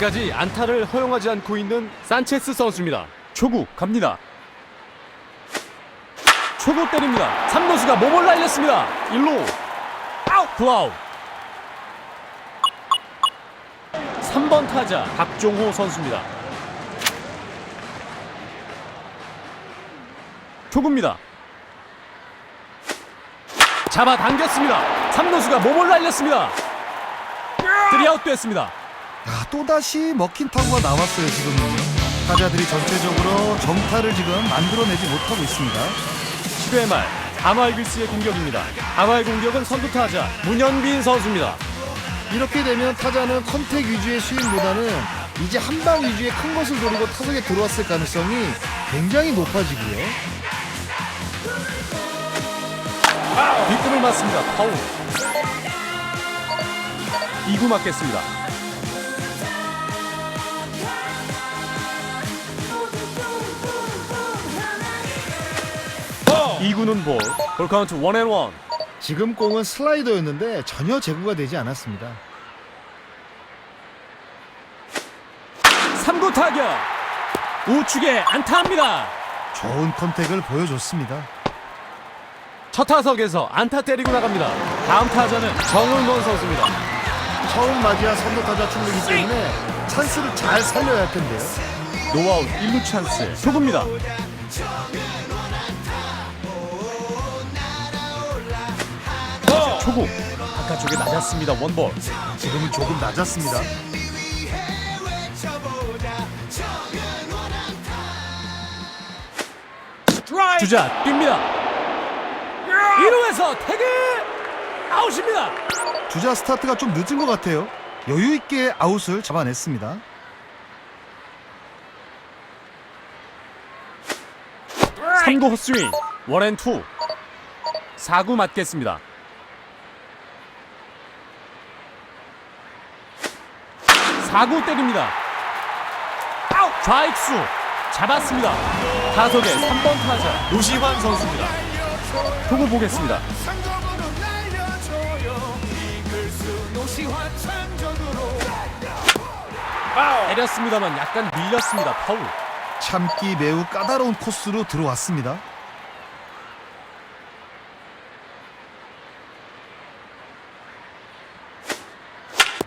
아직까지 안타를 허용하지 않고 있는 산체스 선수입니다. 초구 갑니다. 초구 때립니다. 3루수가 몸을 날렸습니다. 1루 아웃 블아웃 3번 타자 박종호 선수입니다. 초구입니다. 잡아당겼습니다. 3루수가 몸을 날렸습니다. 3아웃 됐습니다. 야, 또다시 먹힌 타구가 나왔어요, 지금은요. 타자들이 전체적으로 정타를 지금 만들어내지 못하고 있습니다. 10회 말 한화이글스의 공격입니다. 한화의 공격은 선두 타자 문현빈 선수입니다. 이렇게 되면 타자는 컨택 위주의 스윙보다는 이제 한 방 위주의 큰 것을 노리고 타석에 들어왔을 가능성이 굉장히 높아지고요. 뒷금을 맞습니다. 파울. 2구 맞겠습니다. 이구는 볼. 볼 카운트 원앤원. 지금 공은 슬라이더였는데 전혀 제구가 되지 않았습니다. 3구 타격. 우측에 안타합니다. 좋은 컨택을 보여줬습니다. 첫 타석에서 안타 때리고 나갑니다. 다음 타자는 정은원 선수입니다. 처음 맞이한 선두 타자 출루이기 때문에 찬스를 잘 살려야 할 텐데요. 노아웃 1루 찬스. 초구입니다. 초구. 바깥쪽에 낮았습니다. 원볼. 지금은 조금 낮았습니다. 주자 뜁니다. 1루에서 태그 아웃입니다. 주자 스타트가 좀 늦은 것 같아요. 여유 있게 아웃을 잡아냈습니다. 삼구 헛스윙. 원앤투. 4구 맞겠습니다. 4구 때립니다. 좌익수 잡았습니다. 타석의 3번 타자 노시환 선수입니다. 보고 보겠습니다. 때렸습니다만 약간 밀렸습니다. 파울. 참기 매우 까다로운 코스로 들어왔습니다.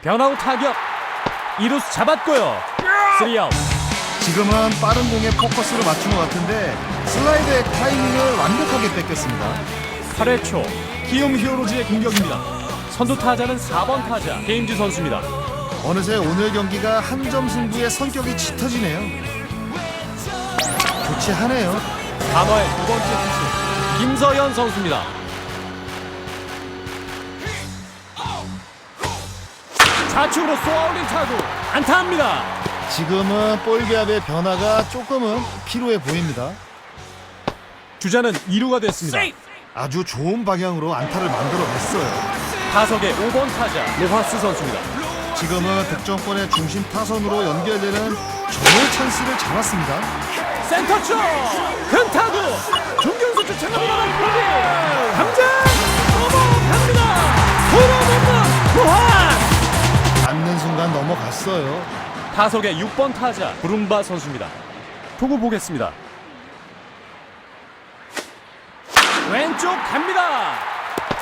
변화우 타격. 이루스 잡았고요. 3아웃. 지금은 빠른 공에 포커스를 맞춘 것 같은데 슬라이드의 타이밍을 완벽하게 뺏겼습니다. 8회 초 키움 히어로즈의 공격입니다. 선두 타자는 4번 타자 게임즈 선수입니다. 어느새 오늘 경기가 한 점 승부의 성격이 짙어지네요. 교체하네요. 단어의 두 번째 투수 김서현 선수입니다. 좌측으로 쏘아올린 타구 안타합니다. 지금은 볼 기압의 변화가 조금은 필요해 보입니다. 주자는 2루가 됐습니다. 아주 좋은 방향으로 안타를 만들어냈어요. 타석의 5번 타자 로하스 선수입니다. 지금은 득점권의 중심 타선으로 연결되는 좋은 찬스를 잡았습니다. 센터 쪽! 큰 타구! 중견수. 볼이! 당장 넘어갔어요. 타석의 6번 타자 브룸바 선수입니다. 보고 보겠습니다. 왼쪽 갑니다.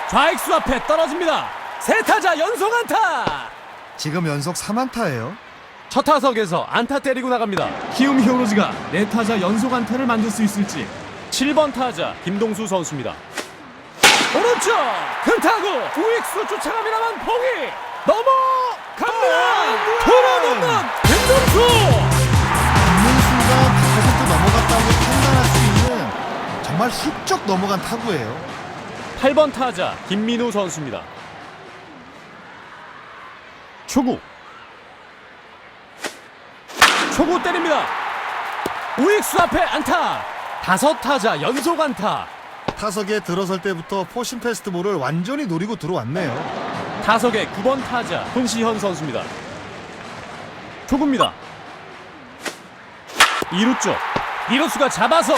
좌익수 앞에 떨어집니다. 세 타자 연속 안타. 지금 연속 3안타예요. 첫 타석에서 안타 때리고 나갑니다. 키움 히어로즈가 네 타자 연속 안타를 만들 수 있을지. 7번 타자 김동수 선수입니다. 오른쪽 큰 타구 우익수 쫓아갑니다만 포기 넘어 갑니다. 돌아놓는 김동수. 맞는 순간 100% 넘어갔다고 판단할 수 있는 정말 훌쩍 넘어간 타구예요. 8번 타자 김민우 선수입니다. 초구. 초구 때립니다. 우익수 앞에 안타. 다섯 타자 연속 안타. 타석에 들어설 때부터 포신 페스트볼을 완전히 노리고 들어왔네요. 타석의 9번 타자 손시현 선수입니다. 초구입니다. 2루 쪽. 2루수가 잡아서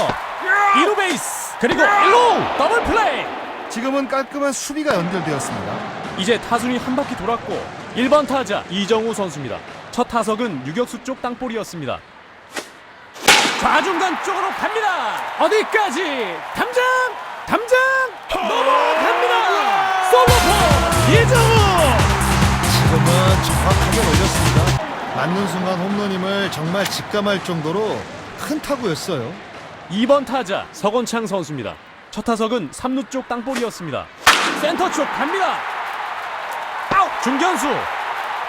2루 베이스 그리고 1루 더블 플레이. 지금은 깔끔한 수비가 연결되었습니다. 이제 타순이 한 바퀴 돌았고 1번 타자 이정우 선수입니다. 첫 타석은 유격수 쪽 땅볼이었습니다. 좌중간 쪽으로 갑니다. 어디까지? 담장! 담장! 넘어갑니다. 솔로포 이정우! 맞는 순간 홈런임을 정말 직감할 정도로 큰 타구였어요. 2번 타자 서건창 선수입니다. 첫 타석은 3루 쪽 땅볼이었습니다. 센터 쪽 갑니다. 아웃! 중견수.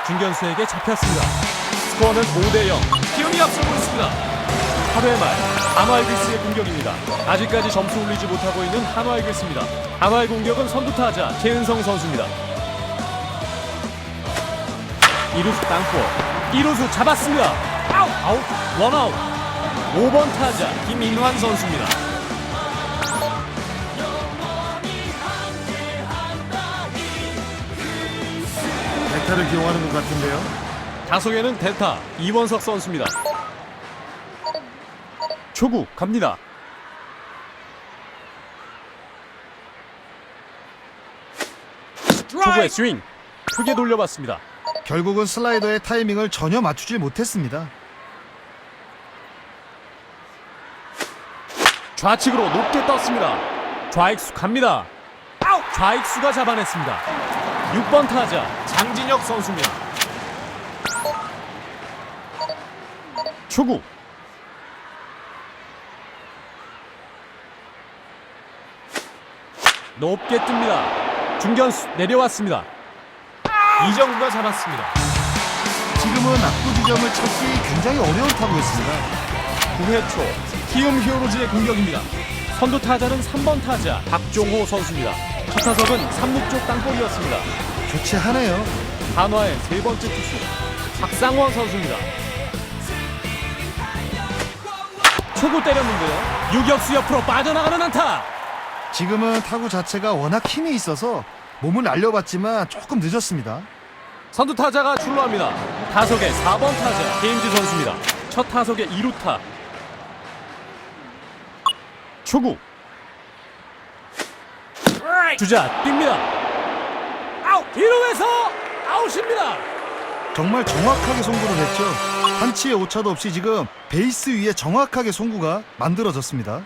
중견수에게 잡혔습니다. 스코어는 5대 0. 기운이 앞서고 있습니다. 8회 말 한화 이글스의 공격입니다. 아직까지 점수 올리지 못하고 있는 한화 이글스입니다. 한화의 공격은 선두 타자 최은성 선수입니다. 2루수 땅볼. 2루수 잡았습니다. 아웃! 아웃! 원아웃. 5번 타자 김인환 선수입니다. 대타를 기용하는 것 같은데요. 다속에는 대타 이원석 선수입니다. 초구 갑니다. 초구의 스윙 크게 돌려봤습니다. 결국은 슬라이더의 타이밍을 전혀 맞추지 못했습니다. 좌측으로 높게 떴습니다. 좌익수 갑니다. 좌익수가 잡아냈습니다. 6번 타자 장진혁 선수입니다. 초구 높게 뜹니다. 중견수 내려왔습니다. 이정구가 잡았습니다. 지금은 낙구 지점을 찾기 굉장히 어려운 타구였습니다. 9회 초 키움 히어로즈의 공격입니다. 선두 타자는 3번 타자 박종호 선수입니다. 첫 타석은 3루 쪽 땅볼이었습니다. 교체하네요. 한화의 세 번째 투수 박상원 선수입니다. 초구 때렸는데요. 유격수 옆으로 빠져나가는 안타. 지금은 타구 자체가 워낙 힘이 있어서 몸을 날려봤지만 조금 늦었습니다. 선두 타자가 출루합니다. 타석의 4번 타자 게임즈 선수입니다. 첫 타석의 2루타. 초구. 주자 뜁니다. 아웃! 1루에서 아웃입니다. 정말 정확하게 송구를 했죠. 한치의 오차도 없이 지금 베이스 위에 정확하게 송구가 만들어졌습니다.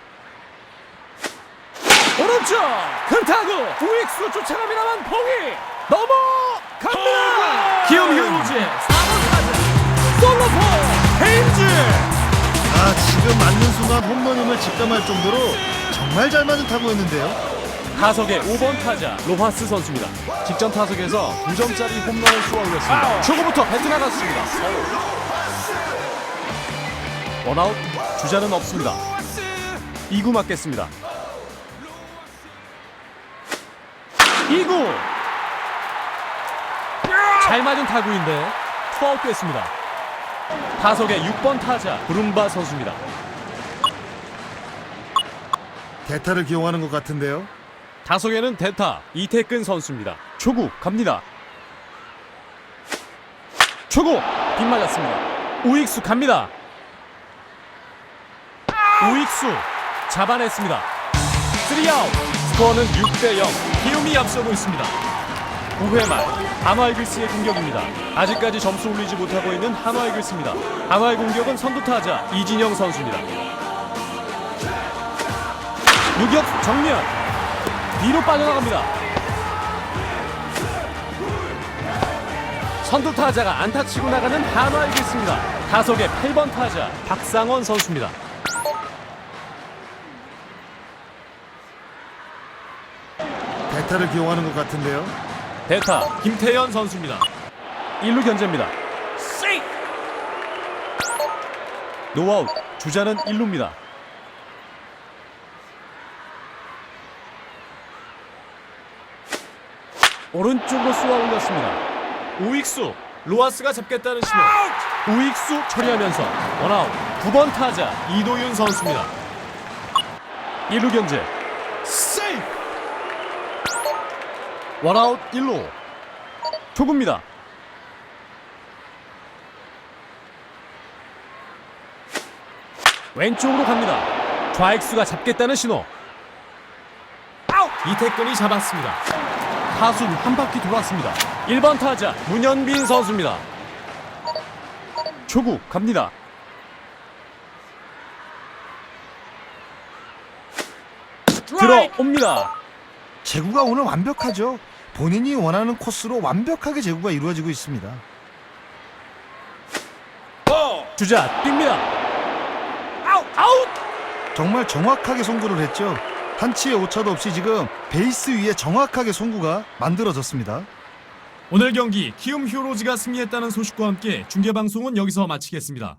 타구 우익수 쫓아갑니다만 봉이 넘어갑니다. 기욤 히어로즈의 4번 타자 솔로포 헤인즈. 아 지금 맞는 순간 홈런임을 직감할 정도로 정말 잘 맞은 타구였는데요. 타석의 5번 타자 로하스 선수입니다. 직전 타석에서 9점짜리 홈런을 쏘아 올렸습니다. 초구부터 배트 나갔습니다. 원아웃 주자는 없습니다. 2구 맞겠습니다. 2구 잘 맞은 타구인데 투아웃 됐습니다. 타석의 6번 타자 브rum바 선수입니다. 대타를 기용하는 것 같은데요. 타석에는 대타 이태근 선수입니다. 초구 갑니다. 초구 빗맞았습니다. 우익수 갑니다. 우익수 잡아냈습니다. 3아웃 스코어는 6대 0 기욤이 앞서고 있습니다. 9회 말 한화 이글스의 공격입니다. 아직까지 점수 올리지 못하고 있는 한화 이글스입니다. 한화의 공격은 선두 타자 이진영 선수입니다. 유격 정면 뒤로 빠져나갑니다. 선두 타자가 안타 치고 나가는 한화 이글스입니다. 타석의 8번 타자 박상원 선수입니다. 대타를 기용하는 것 같은데요. 대타 김태현 선수입니다. 1루 견제입니다. 노아웃 주자는 1루입니다. 오른쪽으로 쏘아 올렸습니다. 우익수 로하스가 잡겠다는 신호. 우익수 처리하면서 원아웃 9번 타자 이도윤 선수입니다. 1루 견제. 원아웃 1루. 초구입니다. 왼쪽으로 갑니다. 좌익수가 잡겠다는 신호. 이태근이 잡았습니다. 타순 한 바퀴 돌았습니다. 1번 타자 문현빈 선수입니다. 초구 갑니다. 들어옵니다. 제구가 오늘 완벽하죠. 본인이 원하는 코스로 완벽하게 제구가 이루어지고 있습니다. 주자 뜁니다. 아웃 아웃. 정말 정확하게 송구를 했죠. 한치의 오차도 없이 지금 베이스 위에 정확하게 송구가 만들어졌습니다. 오늘 경기 키움 히어로즈가 승리했다는 소식과 함께 중계 방송은 여기서 마치겠습니다.